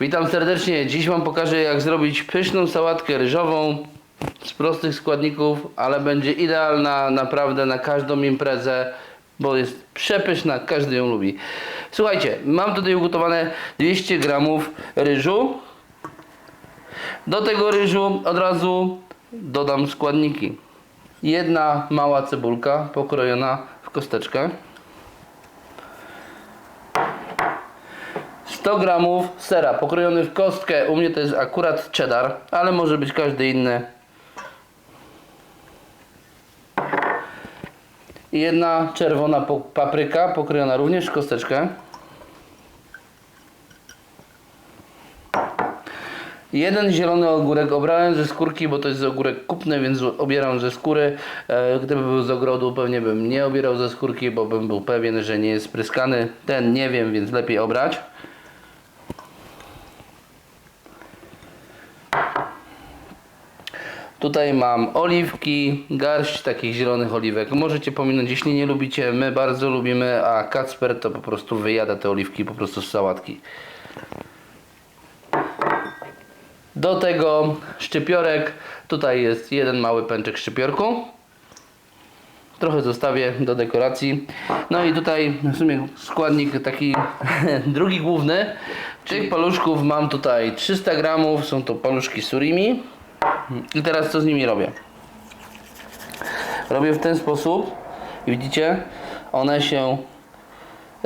Witam serdecznie. Dziś Wam pokażę jak zrobić pyszną sałatkę ryżową z prostych składników, ale będzie idealna naprawdę na każdą imprezę, bo jest przepyszna, każdy ją lubi. Słuchajcie, mam tutaj ugotowane 200 gramów ryżu. Do tego ryżu od razu dodam składniki. Jedna mała cebulka pokrojona w kosteczkę. 100 gramów sera pokrojony w kostkę. U mnie to jest akurat cheddar, ale może być każdy inny. Jedna czerwona papryka pokrojona również w kosteczkę. Jeden zielony ogórek obrałem ze skórki, bo to jest ogórek kupny, więc obieram ze skóry. E, Gdyby był z ogrodu, pewnie bym nie obierał ze skórki, bo bym był pewien, że nie jest spryskany. Ten nie wiem, więc lepiej obrać. Tutaj mam oliwki, garść takich zielonych oliwek. Możecie pominąć, jeśli nie lubicie. My bardzo lubimy, a Kacper to po prostu wyjada te oliwki po prostu z sałatki. Do tego szczypiorek. Tutaj jest jeden mały pęczek szczypiorku. Trochę zostawię do dekoracji. No i tutaj w sumie składnik taki drugi główny. Tych paluszków mam tutaj 300 gramów. Są to paluszki surimi. I teraz co z nimi robię? Robię w ten sposób. I widzicie? One się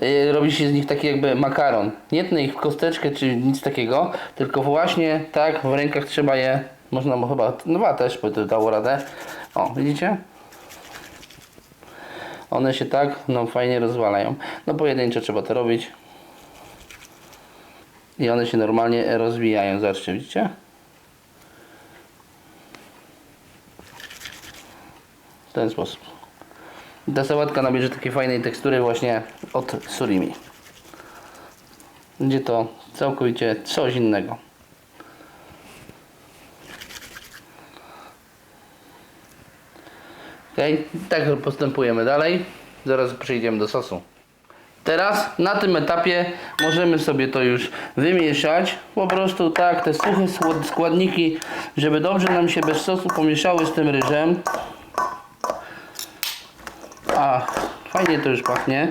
y, robi się z nich taki jakby makaron. Nie tnę ich w kosteczkę czy nic takiego, tylko właśnie tak w rękach trzeba je, można bo chyba, no też by to dało radę. O, widzicie? One się tak, no fajnie rozwalają. No pojedynczo trzeba to robić. I one się normalnie rozwijają. Zobaczcie, widzicie? W ten sposób. Ta sałatka nabierze takiej fajnej tekstury właśnie od surimi. Będzie to całkowicie coś innego. Ok, tak postępujemy dalej. Zaraz przejdziemy do sosu. Teraz na tym etapie możemy sobie to już wymieszać. Po prostu tak, te suche składniki, żeby dobrze nam się bez sosu pomieszały z tym ryżem. A, fajnie to już pachnie.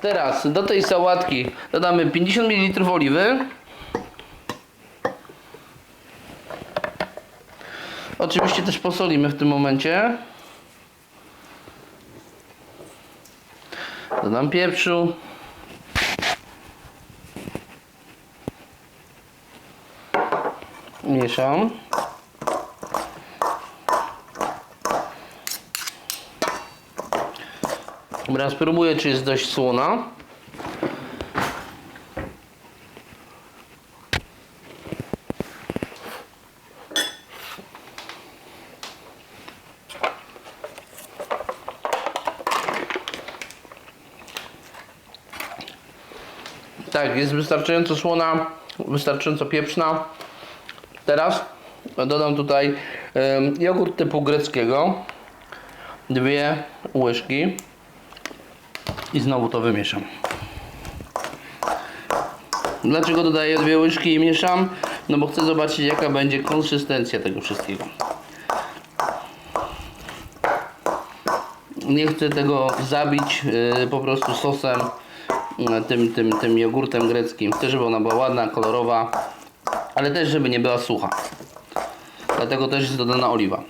Teraz do tej sałatki dodamy 50 ml oliwy. Oczywiście też posolimy w tym momencie. Dodam pieprzu. Mieszam. Dobra, spróbuję, czy jest dość słona. Tak, jest wystarczająco słona, wystarczająco pieprzna. Teraz dodam tutaj jogurt typu greckiego. Dwie łyżki. I znowu to wymieszam. Dlaczego dodaję dwie łyżki i mieszam? No bo chcę zobaczyć jaka będzie konsystencja tego wszystkiego. Nie chcę tego zabić y, po prostu sosem, tym, tym, tym jogurtem greckim. Chcę, żeby ona była ładna, kolorowa, ale też, żeby nie była sucha. Dlatego też jest dodana oliwa.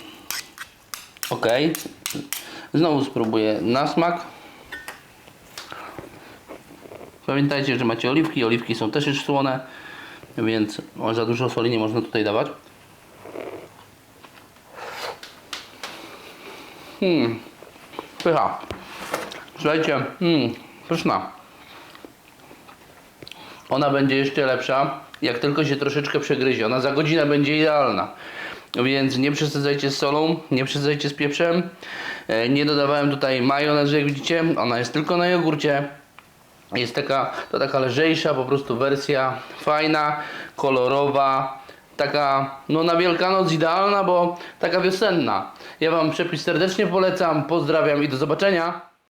Ok. Znowu spróbuję na smak. Pamiętajcie, że macie oliwki. Oliwki są też już słone, więc za dużo soli nie można tutaj dawać. Hmm. Pycha. Słuchajcie, hmm, pyszna. Ona będzie jeszcze lepsza, jak tylko się troszeczkę przegryzie. Ona za godzinę będzie idealna. Więc nie przesadzajcie z solą, nie przesadzajcie z pieprzem. E, Nie dodawałem tutaj majonezu, jak widzicie. Ona jest tylko na jogurcie. Jest taka, to taka lżejsza po prostu wersja, fajna, kolorowa, taka no na Wielkanoc idealna, bo taka wiosenna. Ja Wam przepis serdecznie polecam, pozdrawiam i do zobaczenia.